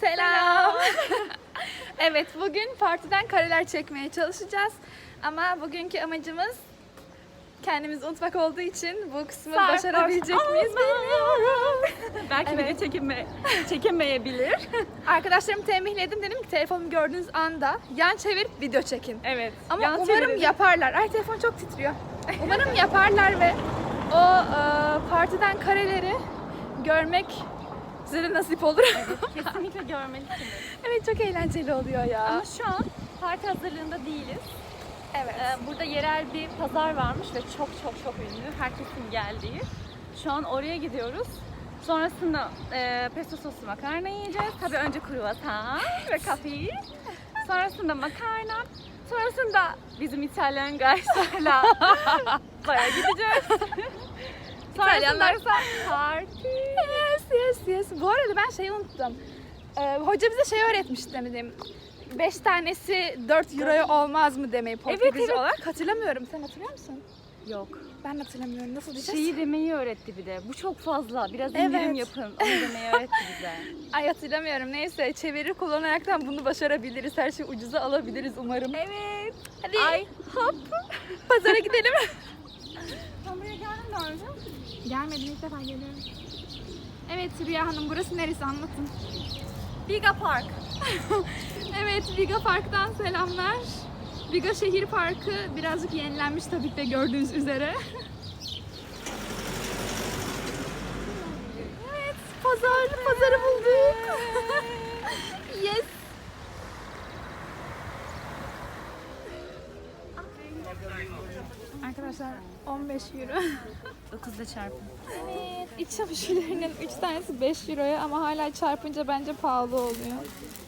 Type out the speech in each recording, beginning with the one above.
Selam. evet bugün partiden kareler çekmeye çalışacağız. Ama bugünkü amacımız kendimizi unutmak olduğu için bu kısmı Sarhoş başarabilecek miyiz bilmiyorum. Belki Evet. video çekinme, çekemeyebilir. Arkadaşlarımı tembihledim dedim ki telefonumu gördüğünüz anda yan çevirip video çekin. Evet. Ama yan umarım çevirelim. yaparlar. Ay telefon çok titriyor. Umarım yaparlar ve o e, partiden kareleri görmek size de nasip olur. Kesinlikle görmelisiniz. evet çok eğlenceli oluyor ya. Ama şu an parti hazırlığında değiliz. evet. Ee, burada yerel bir pazar varmış ve çok çok çok ünlü. Herkesin geldiği. Şu an oraya gidiyoruz. Sonrasında e, pesto soslu makarna yiyeceğiz. Tabii önce kruvasan ve kafe. Sonrasında makarna. Sonrasında bizim İtalyan guys'larla baya gideceğiz. İtalyanlar- parti. Yes, yes. Bu arada ben şeyi unuttum. Ee, hoca bize şey öğretmişti dedim. 5 tanesi 4 euroya olmaz mı demeyi Portekizce evet. olarak. Hatırlamıyorum. Sen hatırlıyor musun? Yok. Ben hatırlamıyorum. Nasıl diyeceğiz? Şeyi demeyi öğretti bir de. Bu çok fazla. Biraz Evet. indirim yapın. Onu demeyi öğretti bize. Ay hatırlamıyorum. Neyse çeviri kullanaraktan bunu başarabiliriz. Her şeyi ucuza alabiliriz umarım. Evet. Hadi Ay hop. pazara gidelim. Sen buraya geldin daha önce. Gelmedim ilk defa geliyorum. Evet Rüya Hanım burası neresi anlatın. Biga Park. Evet Viga Park'tan selamlar. Viga Şehir Parkı birazcık yenilenmiş tabii de gördüğünüz üzere. evet pazar, pazarı bulduk. yes. Arkadaşlar 15 euro. 9'da çarpın. Evet, iç çamaşırlarının 3 tanesi 5 euroya ama hala çarpınca bence pahalı oluyor.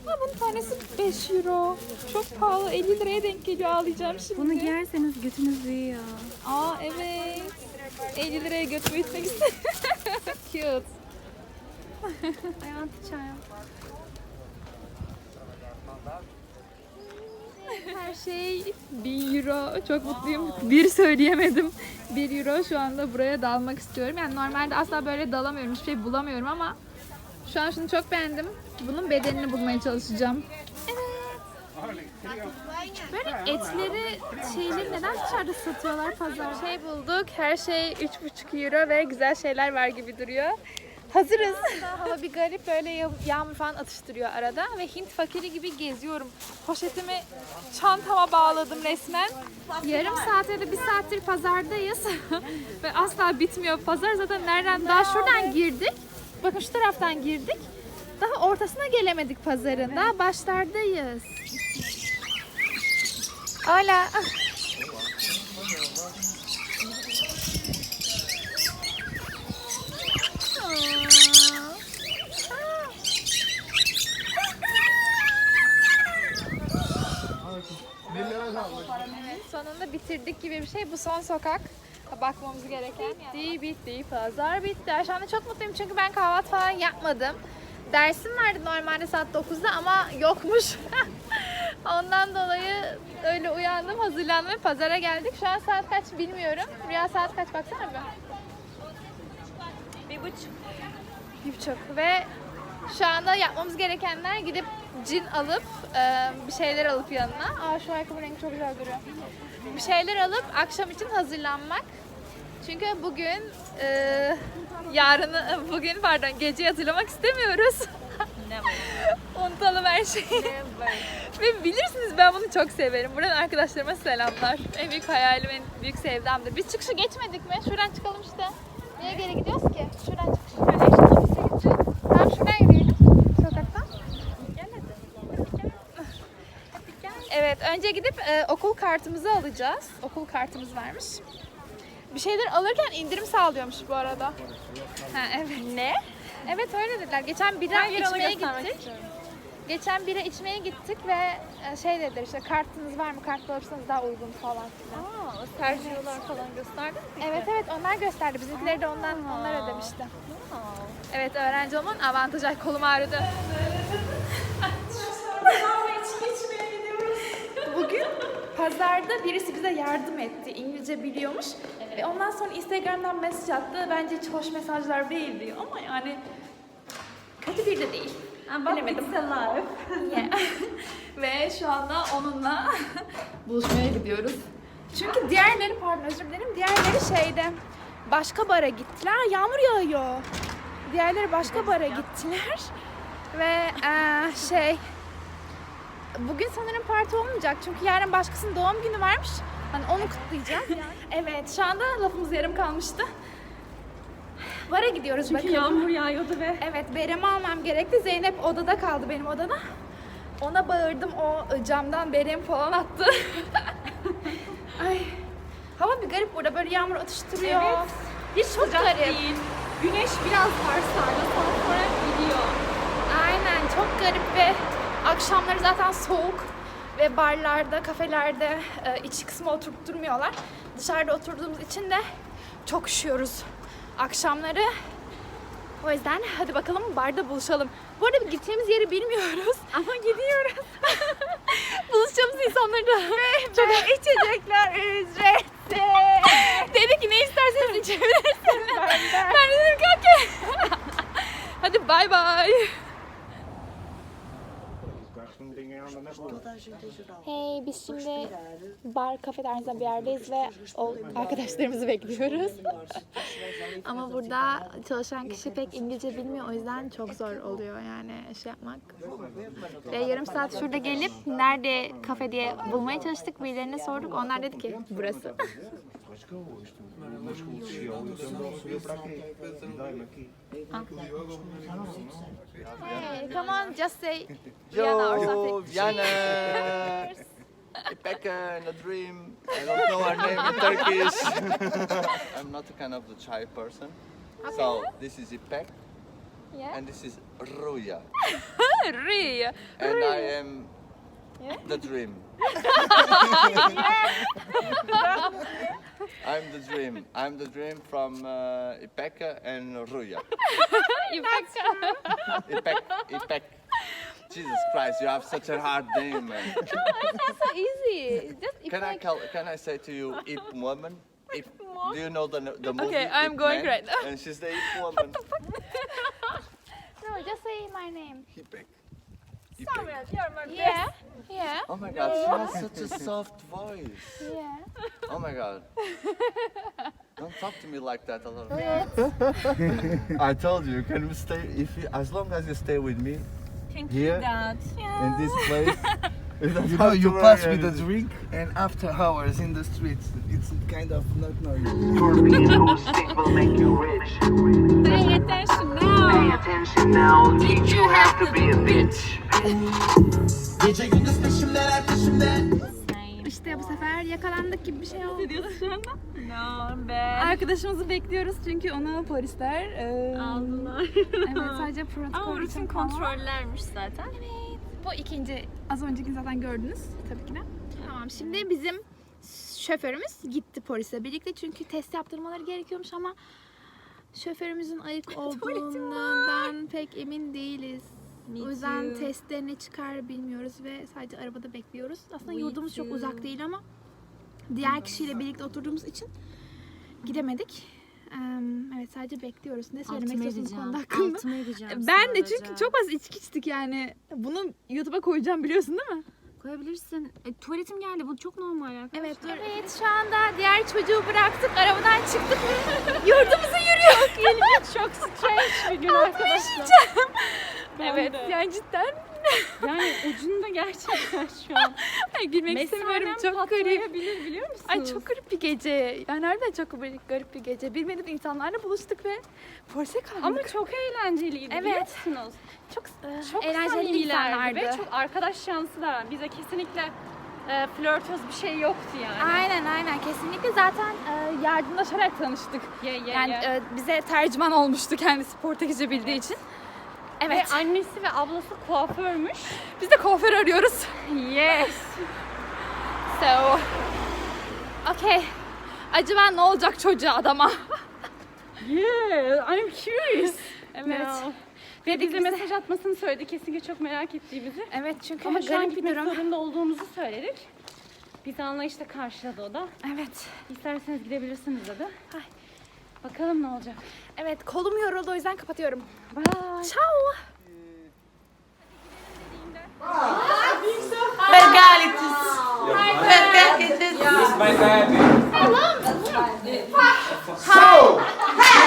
Ama bunun tanesi 5 euro. Çok pahalı. 50 liraya denk geliyor. Ağlayacağım şimdi. Bunu giyerseniz götünüz büyüyor. Aa evet. 50 liraya götümü itmek istedim. Cute. Ayağın çayım. Her şey 1 euro. Çok mutluyum. Bir söyleyemedim. 1 euro şu anda buraya dalmak istiyorum. Yani normalde asla böyle dalamıyorum. Hiçbir şey bulamıyorum ama şu an şunu çok beğendim. Bunun bedenini bulmaya çalışacağım. Böyle etleri, şeyleri neden dışarıda satıyorlar pazar? Şey bulduk. Her şey 3,5 euro ve güzel şeyler var gibi duruyor. Hazırız. Hava bir garip böyle yağ- yağmur falan atıştırıyor arada ve Hint fakiri gibi geziyorum. Poşetimi çantama bağladım resmen. Yarım saat ya da bir saattir pazardayız ve asla bitmiyor. Pazar zaten nereden? Daha şuradan girdik. Bakın şu taraftan girdik. Daha ortasına gelemedik pazarın. Daha başlardayız. Hola. Sonunda bitirdik gibi bir şey. Bu son sokak. Bakmamız gereken. Bitti, bitti. Pazar bitti. Anda çok mutluyum çünkü ben kahvaltı falan yapmadım. Dersim vardı normalde saat 9'da ama yokmuş. Ondan dolayı öyle uyandım, hazırlandım ve pazara geldik. Şu an saat kaç bilmiyorum. Rüya saat kaç baksana bir. Bir buçuk. Bir buçuk. Ve şu anda yapmamız gerekenler gidip cin alıp e, bir şeyler alıp yanına. Aa şu ayakkabı rengi çok güzel duruyor. Bir şeyler alıp akşam için hazırlanmak. Çünkü bugün e, yarını bugün pardon geceyi hatırlamak istemiyoruz. Unutalım her şeyi. Ve bilirsiniz ben bunu çok severim. Buradan arkadaşlarıma selamlar. En büyük hayalim, en büyük sevdamdır. Biz çıkışı geçmedik mi? Şuradan çıkalım işte. Niye geri gidiyoruz ki? Şuradan çıkış şöyle işte ofise gideceğiz. Tamam şuradan yürüyelim. Sokaktan. Gel hadi. Önce gidip e, okul kartımızı alacağız. Okul kartımız varmış. Bir şeyler alırken indirim sağlıyormuş bu arada. Ha evet. Ne? Evet öyle dediler. Geçen bira yer ona içmeye göstermek gittik. istiyorum. Geçen bira içmeye gittik ve e, şey dediler işte kartınız var mı? Kartla alırsanız daha uygun falan filan. Aa, o Sergio'lar falan gösterdin mi? Evet evet onlar gösterdi. Bizimkileri de ondan onlar ödemişti. Aa. Evet öğrenci olmanın avantajı. Ay, Kolum ağrıdı. Pazarda birisi bize yardım etti. İngilizce biliyormuş. Ve ondan sonra Instagram'dan mesaj attı. Bence hiç hoş mesajlar değildi ama yani kötü bir de değil. Bilemedim. Yeah. Ve şu anda onunla buluşmaya gidiyoruz. Çünkü diğerleri, pardon özür dilerim, diğerleri şeyde başka bara gittiler. Yağmur yağıyor. Diğerleri başka bara gittiler. Ve eee, şey, bugün sanırım parti olmayacak. Çünkü yarın başkasının doğum günü varmış. Hani onu kutlayacağız. evet, şu anda lafımız yarım kalmıştı. Bara gidiyoruz Çünkü bakalım. yağmur yağıyordu ve Evet, Berem'i almam gerekti. Zeynep odada kaldı benim odada. Ona bağırdım, o camdan Berem falan attı. Ay. Hava bir garip burada, böyle yağmur atıştırıyor. Evet. Hiç çok sıcak garip. değil. Güneş biraz var sağda sonra gidiyor. Aynen, çok garip ve akşamları zaten soğuk ve barlarda, kafelerde e, içi kısmı oturtturmuyorlar. Dışarıda oturduğumuz için de çok üşüyoruz akşamları. O yüzden hadi bakalım barda buluşalım. Bu arada gideceğimiz yeri bilmiyoruz. Ama gidiyoruz. Buluşacağımız insanları da çok içecekler ücretsiz. Dedi ki ne isterseniz içebilirsiniz. ben, de dedim ki okey. hadi bay bay. Hey biz şimdi bar kafe tarzında bir yerdeyiz ve arkadaşlarımızı bekliyoruz. Ama burada çalışan kişi pek İngilizce bilmiyor o yüzden çok zor oluyor yani şey yapmak. Ve yarım saat şurada gelip nerede kafe diye bulmaya çalıştık. Birilerine sorduk. Onlar dedi ki burası. Hey, come on, just say Vienna or Yo, something. Vienna! Ipeka and a dream. I don't know her name in Turkish. I'm not a kind of the chai person. So this is Ipek Yeah. and this is Ruya. Ri. And I am the dream. I'm the dream. I'm the dream from uh, Ipeka and Ruya. Ipek, Ipek. Jesus Christ, you have such a hard name, man. so easy. Just Can I call, can I say to you, Ip woman? Ip, do you know the the movie? Okay, I'm Ip going Man? right now. And she's the Ip woman. No, just say my name. Ipek. Yeah. Yeah. Oh my God, she has such a soft voice. Yeah. Oh my God. Don't talk to me like that, a lot. I told you, can we stay? If you, as long as you stay with me Thank Here? you dad. in this place, you don't You know, have you to pass worry with a anything. drink, and after hours in the streets, it's kind of not noisy. Scorpion whose stick will make you rich. Pay attention now. Pay attention now, Did you have to be a bitch. İşte bu sefer yakalandık gibi bir şey oldu. diyorsun şu anda? No. Arkadaşımızı bekliyoruz çünkü onu polisler e, Aldılar. Evet sadece protokol Ama rutin kontrollermiş zaten. Bu ikinci, az önceki zaten gördünüz tabii ki de. Tamam şimdi bizim şoförümüz gitti polisle birlikte çünkü test yaptırmaları gerekiyormuş ama şoförümüzün ayık olduğundan pek emin değiliz. Me o yüzden too. testler ne çıkar bilmiyoruz ve sadece arabada bekliyoruz. Aslında Me yurdumuz çok too. uzak değil ama diğer kişiyle birlikte oturduğumuz için gidemedik. Em, Evet sadece bekliyoruz. Ne söylemek istiyorsun bu konuda hakkında? Ben de çünkü çok az içki içtik yani. Bunu YouTube'a koyacağım biliyorsun değil mi? Koyabilirsin. E, tuvaletim geldi. Bu çok normal arkadaşlar. Evet dur. Evet şu anda diğer çocuğu bıraktık. Arabadan çıktık. Yurdumuza yürüyor. çok strange bir gün arkadaşlar. Evet de. yani cidden. Yani ucunda gerçekten şu an. Ay gülmek istemiyorum. Çok garip. biliyor musunuz? Ay çok garip bir gece. Yani harbiden çok garip, bir gece. Bilmediğim insanlarla buluştuk ve polise kaldık. Ama çok eğlenceliydi biliyor Evet. musunuz? çok, e, Çok eğlenceli insanlardı. ve çok arkadaş şanslılar. Bize kesinlikle e, flörtöz bir şey yoktu yani. Aynen aynen kesinlikle zaten e, yardımlaşarak tanıştık. Ye, ye, Yani ye. e, bize tercüman olmuştu kendisi Portekizce bildiği için. Evet. Ve annesi ve ablası kuaförmüş. Biz de kuaför arıyoruz. Yes. So, okay. Acaba ne olacak çocuğa adama? Yeah, I'm curious. Evet. Now. Ve bize mesaj atmasını söyledi kesinlikle çok merak ettiğimizi. Evet çünkü Ama garip bir durum. zorunda olduğumuzu söyledik. Bizi anlayışla karşıladı o da. Evet. İsterseniz gidebilirsiniz dedi. Bakalım ne olacak. Evet kolum yoruldu o yüzden kapatıyorum. Bye. Ciao. Vergalitis. Vergalitis. Allah'ım.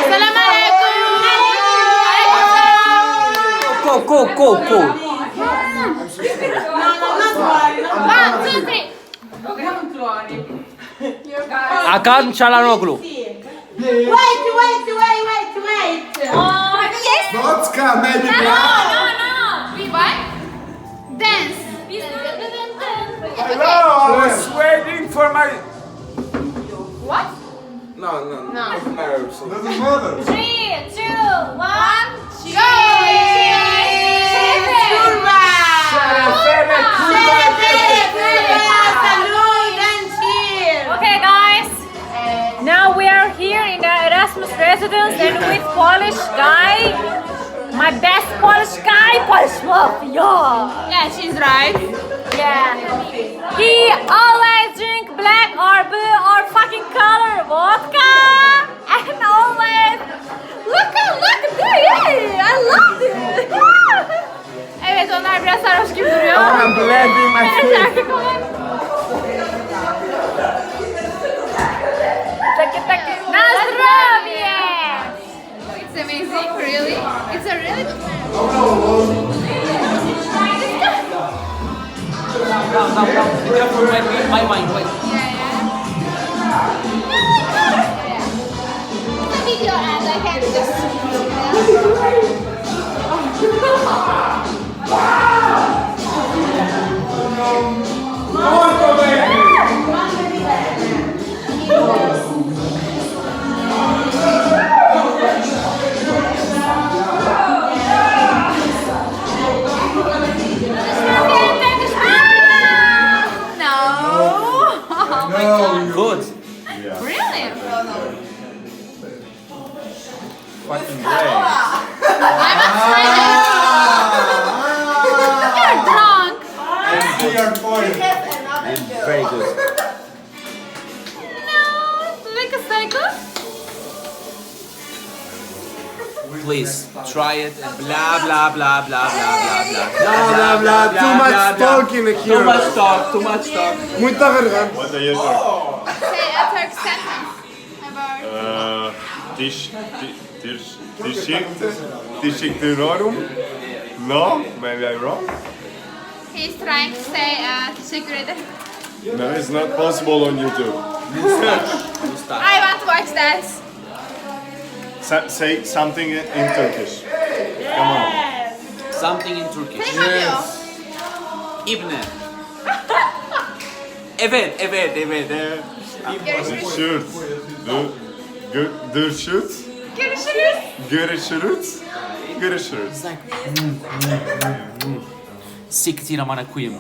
Selam aleyküm. Go go go go. One, two, Çalanoğlu. Wait, wait, wait, wait, wait. Oh, yes. Vodka, maybe. No, no. No. We what? Dance. Hello, I was waiting for my. What? No, no, no. No. Doesn't matter. Three, two, residence and with Polish guy. My best Polish guy, Polish love, yeah. Yeah, she's right. Yeah. He always drink black or blue or fucking color vodka. And always look at look at. I love this. Evet onlar biraz sarhoş gibi duruyor. I'm blending my Evet, amazing, really. It's a really good My mind, wait. video my god. Good. Really? Fucking great. I'm excited. You're drunk. See your point. Very good. No. Like a psycho? Please try it and blah blah blah blah blah blah blah. Blah, blah, blah. Too much talking here. Too much talk, too much talk. Muita garganta. What are you doing? Say a Turk sentence about Uh, dish, di- dish, dishikte, dishiktirorum? No, maybe I'm wrong. He's trying to say uh, teşekkür ederim. No, it's not possible on YouTube. I want to watch that. Sa- say something in Turkish. Come on. Something in Turkish. Hello. İbne. Evet, evet, evet. evet. The shirt. The, gö- the shirt. Görüşürüz. Görüşürüz. Görüşürüz. Siktir amına koyayım.